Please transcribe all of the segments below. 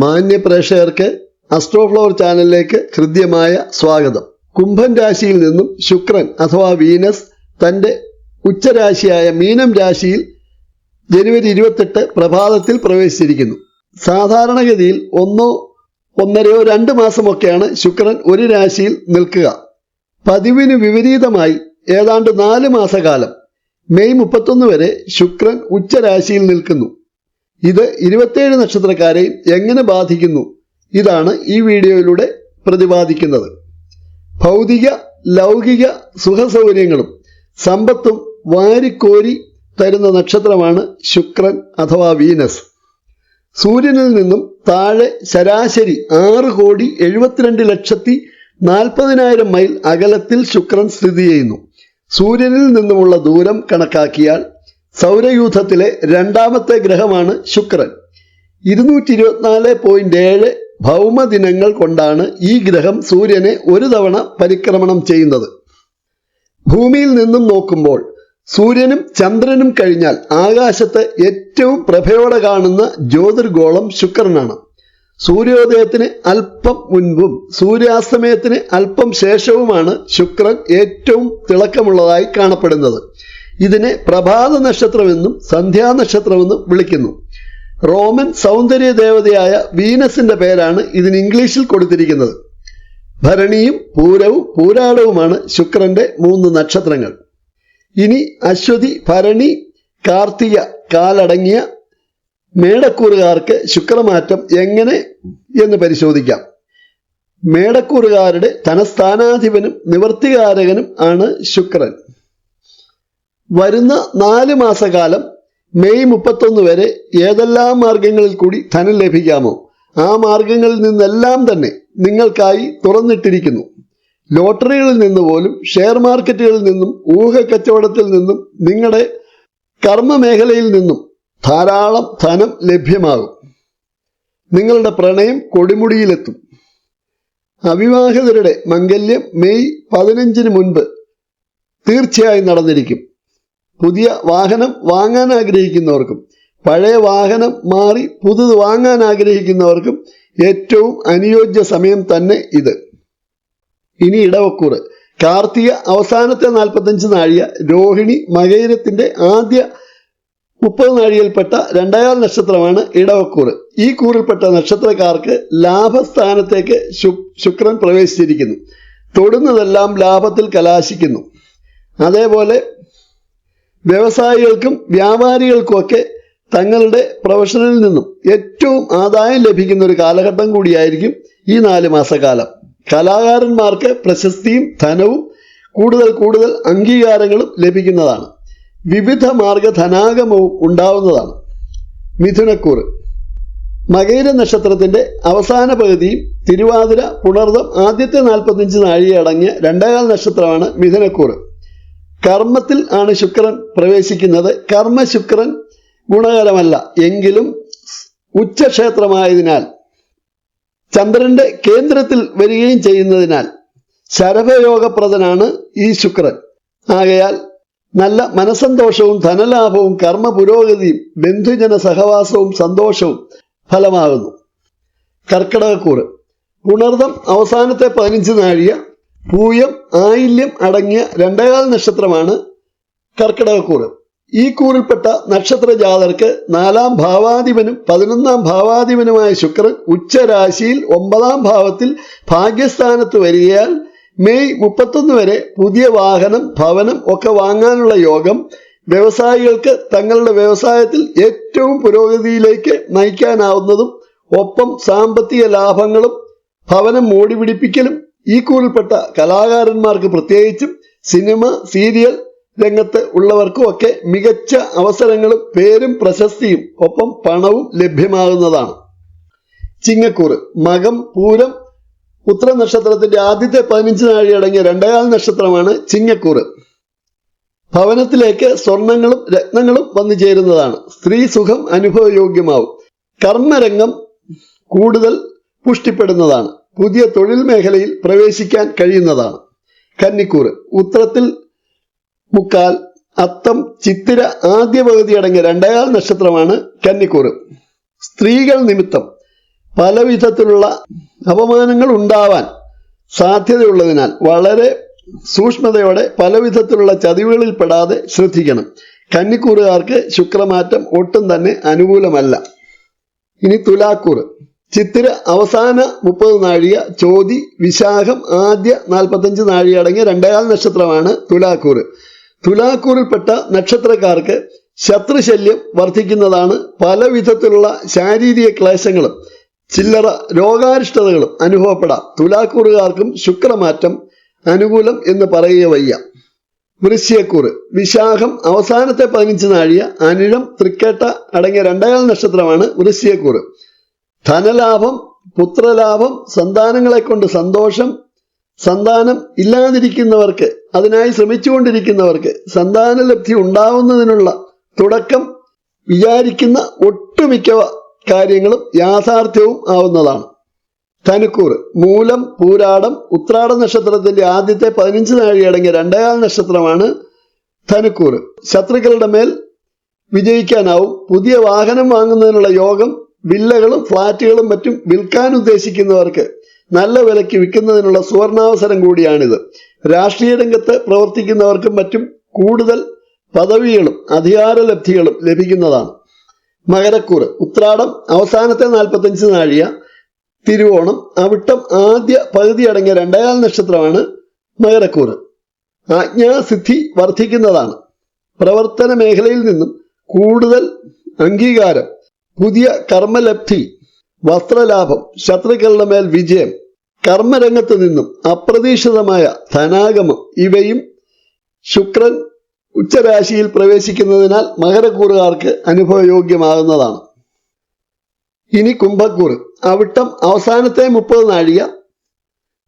മാന്യ പ്രേക്ഷകർക്ക് അസ്ട്രോഫ്ലവർ ചാനലിലേക്ക് ഹൃദ്യമായ സ്വാഗതം. കുംഭൻ രാശിയിൽ നിന്നും ശുക്രൻ അഥവാ വീനസ് തന്റെ ഉച്ചരാശിയായ മീനം രാശിയിൽ ജനുവരി ഇരുപത്തെട്ട് പ്രഭാതത്തിൽ പ്രവേശിച്ചിരിക്കുന്നു. സാധാരണഗതിയിൽ ഒന്നോ ഒന്നരയോ രണ്ട് മാസമൊക്കെയാണ് ശുക്രൻ ഒരു രാശിയിൽ നിൽക്കുക. പതിവിന് വിപരീതമായി ഏതാണ്ട് നാല് മാസകാലം മെയ് മുപ്പത്തൊന്ന് വരെ ശുക്രൻ ഉച്ചരാശിയിൽ നിൽക്കുന്നു. ഇത് ഇരുപത്തേഴ് നക്ഷത്രക്കാരെയും എങ്ങനെ ബാധിക്കുന്നു? ഇതാണ് ഈ വീഡിയോയിലൂടെ പ്രതിപാദിക്കുന്നത്. ഭൗതിക ലൗകിക സുഖസൗകര്യങ്ങളും സമ്പത്തും വാരിക്കോരി തരുന്ന നക്ഷത്രമാണ് ശുക്രൻ അഥവാ വീനസ്. സൂര്യനിൽ നിന്നും താഴെ ശരാശരി ആറ് കോടി എഴുപത്തിരണ്ട് ലക്ഷത്തി നാൽപ്പതിനായിരം മൈൽ അകലത്തിൽ ശുക്രൻ സ്ഥിതി ചെയ്യുന്നു. സൂര്യനിൽ നിന്നുമുള്ള ദൂരം കണക്കാക്കിയാൽ സൗരയൂഥത്തിലെ രണ്ടാമത്തെ ഗ്രഹമാണ് ശുക്രൻ. ഇരുന്നൂറ്റി ഇരുപത്തിനാല് പോയിന്റ് ഏഴ് ഭൗമദിനങ്ങൾ കൊണ്ടാണ് ഈ ഗ്രഹം സൂര്യനെ ഒരു തവണ പരിക്രമണം ചെയ്യുന്നത്. ഭൂമിയിൽ നിന്നും നോക്കുമ്പോൾ സൂര്യനും ചന്ദ്രനും കഴിഞ്ഞാൽ ആകാശത്ത് ഏറ്റവും പ്രഭയോടെ കാണുന്ന ജ്യോതിർഗോളം ശുക്രനാണ്. സൂര്യോദയത്തിന് അല്പം മുൻപും സൂര്യാസ്തമയത്തിന് അല്പം ശേഷവുമാണ് ശുക്രൻ ഏറ്റവും തിളക്കമുള്ളതായി കാണപ്പെടുന്നത്. ഇതിനെ പ്രഭാത നക്ഷത്രമെന്നും സന്ധ്യാനക്ഷത്രമെന്നും വിളിക്കുന്നു. റോമൻ സൗന്ദര്യ ദേവതയായ വീനസിന്റെ പേരാണ് ഇതിന് ഇംഗ്ലീഷിൽ കൊടുത്തിരിക്കുന്നത്. ഭരണിയും പൂരവും പൂരാടവുമാണ് ശുക്രന്റെ മൂന്ന് നക്ഷത്രങ്ങൾ. ഇനി അശ്വതി ഭരണി കാർത്തിക കാലടങ്ങിയ മേടക്കൂറുകാർക്ക് ശുക്രമാറ്റം എങ്ങനെ എന്ന് പരിശോധിക്കാം. മേടക്കൂറുകാരുടെ ധനസ്ഥാനാധിപനും നിവർത്തികാരകനും ആണ് ശുക്രൻ. വരുന്ന നാല് മാസകാലം മെയ് മുപ്പത്തൊന്ന് വരെ ഏതെല്ലാം മാർഗങ്ങളിൽ കൂടി ധനം ലഭിക്കാമോ? ആ മാർഗങ്ങളിൽ നിന്നെല്ലാം തന്നെ നിങ്ങൾക്കായി തുറന്നിട്ടിരിക്കുന്നു. ലോട്ടറികളിൽ നിന്ന് പോലും ഷെയർ മാർക്കറ്റുകളിൽ നിന്നും ഊഹ കച്ചവടത്തിൽ നിന്നും നിങ്ങളുടെ കർമ്മ മേഖലയിൽ നിന്നും ധാരാളം ധനം ലഭ്യമാകും. നിങ്ങളുടെ പ്രണയം കൊടിമുടിയിലെത്തും. അവിവാഹിതരുടെ മംഗല്യം മെയ് പതിനഞ്ചിന് മുൻപ് തീർച്ചയായും നടന്നിരിക്കും. പുതിയ വാഹനം വാങ്ങാൻ ആഗ്രഹിക്കുന്നവർക്കും പഴയ വാഹനം മാറി പുതുത് വാങ്ങാൻ ആഗ്രഹിക്കുന്നവർക്കും ഏറ്റവും അനുയോജ്യ സമയം തന്നെ ഇത്. ഇനി ഇടവക്കൂറ്. കാർത്തിക അവസാനത്തെ നാൽപ്പത്തഞ്ച് നാഴിക രോഹിണി മകയിരത്തിന്റെ ആദ്യ മുപ്പത് നാഴികയിൽപ്പെട്ട രണ്ടായാൽ നക്ഷത്രമാണ് ഇടവക്കൂറ്. ഈ കൂറിൽപ്പെട്ട നക്ഷത്രക്കാർക്ക് ലാഭസ്ഥാനത്തേക്ക് ശുക്രൻ പ്രവേശിച്ചിരിക്കുന്നു. തൊടുന്നതെല്ലാം ലാഭത്തിൽ കലാശിക്കുന്നു. അതേപോലെ വ്യവസായികൾക്കും വ്യാപാരികൾക്കുമൊക്കെ തങ്ങളുടെ പ്രൊഫഷനിൽ നിന്നും ഏറ്റവും ആദായം ലഭിക്കുന്ന ഒരു കാലഘട്ടം കൂടിയായിരിക്കും ഈ നാല് മാസക്കാലം. കലാകാരന്മാർക്ക് പ്രശസ്തിയും ധനവും കൂടുതൽ കൂടുതൽ അംഗീകാരങ്ങളും ലഭിക്കുന്നതാണ്. വിവിധ മാർഗ ധനാഗമവും ഉണ്ടാവുന്നതാണ്. മിഥുനക്കൂറ് മകൈര നക്ഷത്രത്തിന്റെ അവസാന പകുതിയും തിരുവാതിര പുണർദം ആദ്യത്തെ നാൽപ്പത്തിയഞ്ച് നാഴിക അടങ്ങിയ രണ്ടേകാൽ നക്ഷത്രമാണ് മിഥുനക്കൂറ് കർമ്മത്തിൽ ആണ് ശുക്രൻ പ്രവേശിക്കുന്നത്. കർമ്മ ശുക്രൻ ഗുണകരമല്ല. എങ്കിലും ഉച്ചക്ഷേത്രമായതിനാൽ ചന്ദ്രന്റെ കേന്ദ്രത്തിൽ വരികയും ചെയ്യുന്നതിനാൽ ശരഭയോഗപ്രദനാണ് ഈ ശുക്രൻ. ആകയാൽ നല്ല മനസന്തോഷവും ധനലാഭവും കർമ്മ പുരോഗതിയും ബന്ധുജന സഹവാസവും സന്തോഷവും ഫലമാകുന്നു. കർക്കിടകക്കൂറ്. പുണർദം അവസാനത്തെ പതിനഞ്ച് നാഴിക പൂയം ആയില്യം അടങ്ങിയ രണ്ടേകാൽ നക്ഷത്രമാണ് കർക്കിടകക്കൂറ് ഈ കൂറിൽപ്പെട്ട നക്ഷത്ര ജാതർക്ക് നാലാം ഭാവാധിപനും പതിനൊന്നാം ഭാവാധിപനുമായ ശുക്രൻ ഉച്ചരാശിയിൽ ഒമ്പതാം ഭാവത്തിൽ ഭാഗ്യസ്ഥാനത്ത് വരികയാൽ മെയ് മുപ്പത്തൊന്ന് വരെ പുതിയ വാഹനം ഭവനം ഒക്കെ വാങ്ങാനുള്ള യോഗം വ്യവസായികൾക്ക് തങ്ങളുടെ വ്യവസായത്തിൽ ഏറ്റവും പുരോഗതിയിലേക്ക് നയിക്കാനാവുന്നതും ഒപ്പം സാമ്പത്തിക ലാഭങ്ങളും ഭവനം മോടി പിടിപ്പിക്കലും ഈ കൂറിൽപ്പെട്ട കലാകാരന്മാർക്ക് പ്രത്യേകിച്ചും സിനിമ സീരിയൽ രംഗത്ത് ഉള്ളവർക്കും ഒക്കെ മികച്ച അവസരങ്ങളും പേരും പ്രശസ്തിയും ഒപ്പം പണവും ലഭ്യമാകുന്നതാണ്. ചിങ്ങക്കൂറ് മകം പൂരം ഉത്തര നക്ഷത്രത്തിന്റെ ആദ്യത്തെ പതിനഞ്ച് നാഴി അടങ്ങിയ രണ്ടേകാൽ നക്ഷത്രമാണ് ചിങ്ങക്കൂറ്. ഭവനത്തിലേക്ക് സ്വർണങ്ങളും രത്നങ്ങളും വന്നു ചേരുന്നതാണ്. സ്ത്രീ സുഖം അനുഭവയോഗ്യമാവും. കർമ്മരംഗം കൂടുതൽ പുഷ്ടിപ്പെടുന്നതാണ്. പുതിയ തൊഴിൽ മേഖലയിൽ പ്രവേശിക്കാൻ കഴിയുന്നതാണ്. കന്നിക്കൂറ് ഉത്തരത്തിൽ മുക്കാൽ അത്തം ചിത്തിര ആദ്യ പകുതി അടങ്ങിയ രണ്ടേകാൽ നക്ഷത്രമാണ് കന്നിക്കൂറ് സ്ത്രീകൾ നിമിത്തം പലവിധത്തിലുള്ള അപമാനങ്ങൾ ഉണ്ടാവാൻ സാധ്യതയുള്ളതിനാൽ വളരെ സൂക്ഷ്മതയോടെ പലവിധത്തിലുള്ള ചതിവുകളിൽ പെടാതെ ശ്രദ്ധിക്കണം. കന്നിക്കൂറുകാർക്ക് ശുക്രമാറ്റം ഒട്ടും തന്നെ അനുകൂലമല്ല. ഇനി തുലാക്കൂറ്. ചിത്തിര അവസാന മുപ്പത് നാഴിക ചോതി വിശാഖം ആദ്യ നാൽപ്പത്തഞ്ച് നാഴിക അടങ്ങിയ രണ്ടേകാൽ നക്ഷത്രമാണ് തുലാക്കൂർ തുലാക്കൂറിൽപ്പെട്ട നക്ഷത്രക്കാർക്ക് ശത്രുശല്യം വർദ്ധിക്കുന്നതാണ് പല വിധത്തിലുള്ള ശാരീരിക ക്ലേശങ്ങളും ചില്ലറ രോഗാരിഷ്ടതകളും അനുഭവപ്പെടാം. തുലാക്കൂറുകാർക്കും ശുക്രമാറ്റം അനുകൂലം എന്ന് പറയുക വയ്യ. വൃശ്യക്കൂറ് വിശാഖം അവസാനത്തെ പതിനഞ്ച് നാഴിക അനിഴം തൃക്കേട്ട അടങ്ങിയ രണ്ടേകാൽ നക്ഷത്രമാണ് വൃശ്യക്കൂറ് ധനലാഭം പുത്രലാഭം സന്താനങ്ങളെ കൊണ്ട് സന്തോഷം സന്താനം ഇല്ലാതിരിക്കുന്നവർക്ക് അതിനായി ശ്രമിച്ചുകൊണ്ടിരിക്കുന്നവർക്ക് സന്താനലബ്ധി ഉണ്ടാവുന്നതിനുള്ള തുടക്കം വിചാരിക്കുന്ന ഒട്ടുമിക്ക കാര്യങ്ങളും യാഥാർത്ഥ്യവും ആവുന്നതാണ്. ധനുക്കൂർ മൂലം പൂരാടം ഉത്രാട നക്ഷത്രത്തിന്റെ ആദ്യത്തെ പതിനഞ്ച് നാഴിയടങ്ങിയ രണ്ടേകാൽ നക്ഷത്രമാണ് ധനുക്കൂർ ശത്രുക്കളുടെ മേൽ വിജയിക്കാനാവും. പുതിയ വാഹനം വാങ്ങുന്നതിനുള്ള യോഗം വില്ലകളും ഫ്ളാറ്റുകളും മറ്റും വിൽക്കാൻ ഉദ്ദേശിക്കുന്നവർക്ക് നല്ല വിലയ്ക്ക് വിൽക്കുന്നതിനുള്ള സുവർണാവസരം കൂടിയാണിത്. രാഷ്ട്രീയ രംഗത്ത് പ്രവർത്തിക്കുന്നവർക്കും മറ്റും കൂടുതൽ പദവികളും അധികാരലബ്ധികളും ലഭിക്കുന്നതാണ്. മകരക്കൂറ്. ഉത്രാടം അവസാനത്തെ നാൽപ്പത്തഞ്ച് നാഴിക. തിരുവോണം. അവിട്ടം ആദ്യ പകുതി അടങ്ങിയ രണ്ടേകാൽ നക്ഷത്രമാണ് മകരക്കൂറ്. ആജ്ഞാസിദ്ധി വർദ്ധിക്കുന്നതാണ്. പ്രവർത്തന മേഖലയിൽ നിന്നും കൂടുതൽ അംഗീകാരം പുതിയ കർമ്മലബ്ധി വസ്ത്രലാഭം ശത്രുക്കളുടെ മേൽ വിജയം കർമ്മരംഗത്ത് നിന്നും അപ്രതീക്ഷിതമായ ധനാഗമം ഇവയും ശുക്രൻ ഉച്ചരാശിയിൽ പ്രവേശിക്കുന്നതിനാൽ മകരക്കൂറുകാർക്ക് അനുഭവയോഗ്യമാകുന്നതാണ്. ഇനി കുംഭക്കൂറ്. അവിട്ടം അവസാനത്തെ മുപ്പത് നാഴിക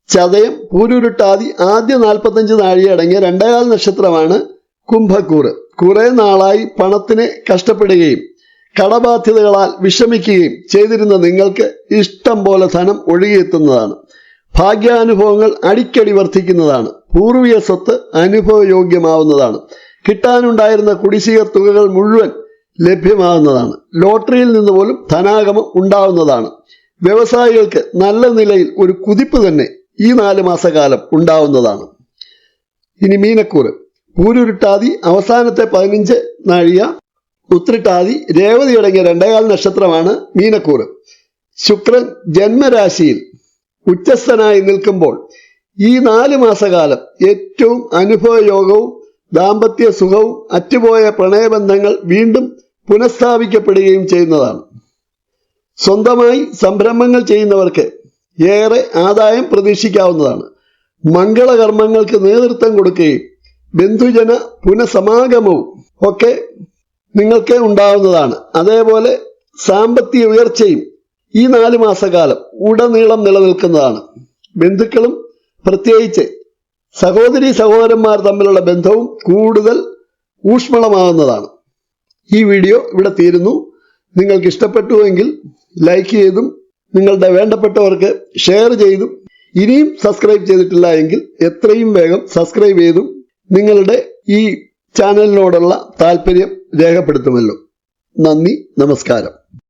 ചതയം പൂരുരുട്ടാതി ആദ്യ നാൽപ്പത്തഞ്ച് നാഴിക അടങ്ങിയ രണ്ടേകാൽ നക്ഷത്രമാണ് കുംഭക്കൂറ്. കുറെ നാളായി പണത്തിന് കഷ്ടപ്പെടുകയും കടബാധ്യതകളാൽ വിഷമിക്കുകയും ചെയ്തിരുന്ന നിങ്ങൾക്ക് ഇഷ്ടം പോലെ ധനം ഒഴുകിയെത്തുന്നതാണ്. ഭാഗ്യാനുഭവങ്ങൾ അടിക്കടി വർദ്ധിക്കുന്നതാണ്. പൂർവീയ സ്വത്ത് അനുഭവയോഗ്യമാവുന്നതാണ്. കിട്ടാനുണ്ടായിരുന്ന കുടിശ്ശിക തുകകൾ മുഴുവൻ ലഭ്യമാകുന്നതാണ്. ലോട്ടറിയിൽ നിന്ന് പോലും ധനാഗമം ഉണ്ടാവുന്നതാണ്. വ്യവസായികൾക്ക് നല്ല നിലയിൽ ഒരു കുതിപ്പ് തന്നെ ഈ നാല് മാസകാലം ഉണ്ടാവുന്നതാണ്. ഇനി മീനക്കൂറ്. പൂരുരുട്ടാതി അവസാനത്തെ പതിനഞ്ച് നാഴിക ഉത്രിട്ടാതി രേവതി അടങ്ങിയ രണ്ടേകാൽ നക്ഷത്രമാണ് മീനക്കൂറ് ശുക്രൻ ജന്മരാശിയിൽ ഉച്ചസ്ഥനായി നിൽക്കുമ്പോൾ ഈ നാല് മാസകാലം ഏറ്റവും അനുഭവയോഗവും ദാമ്പത്യ സുഖവും അറ്റുപോയ പ്രണയബന്ധങ്ങൾ വീണ്ടും പുനഃസ്ഥാപിക്കപ്പെടുകയും ചെയ്യുന്നതാണ്. സ്വന്തമായി സംരംഭങ്ങൾ ചെയ്യുന്നവർക്ക് ഏറെ ആദായം പ്രതീക്ഷിക്കാവുന്നതാണ്. മംഗളകർമ്മങ്ങൾക്ക് നേതൃത്വം കൊടുക്കുകയും ബന്ധുജന പുനഃസമാഗമവും ഒക്കെ നിങ്ങൾക്ക് ഉണ്ടാവുന്നതാണ്. അതേപോലെ സാമ്പത്തിക ഉയർച്ചയും ഈ നാല് മാസക്കാലം ഉടനീളം നിലനിൽക്കുന്നതാണ്. ബന്ധുക്കളും പ്രത്യേകിച്ച് സഹോദരി സഹോദരന്മാർ തമ്മിലുള്ള ബന്ധവും കൂടുതൽ ഊഷ്മളമാകുന്നതാണ് ഈ വീഡിയോ ഇവിടെ തീരുന്നു. നിങ്ങൾക്ക് ഇഷ്ടപ്പെട്ടുവെങ്കിൽ ലൈക്ക് ചെയ്തും നിങ്ങളുടെ വേണ്ടപ്പെട്ടവർക്ക് ഷെയർ ചെയ്തും. ഇനിയും സബ്സ്ക്രൈബ് ചെയ്തിട്ടില്ല എങ്കിൽ എത്രയും വേഗം സബ്സ്ക്രൈബ് ചെയ്തും. നിങ്ങളുടെ ഈ ചാനലിനോടുള്ള താല്പര്യം രേഖപ്പെടുത്തുമല്ലോ. നന്ദി നമസ്കാരം.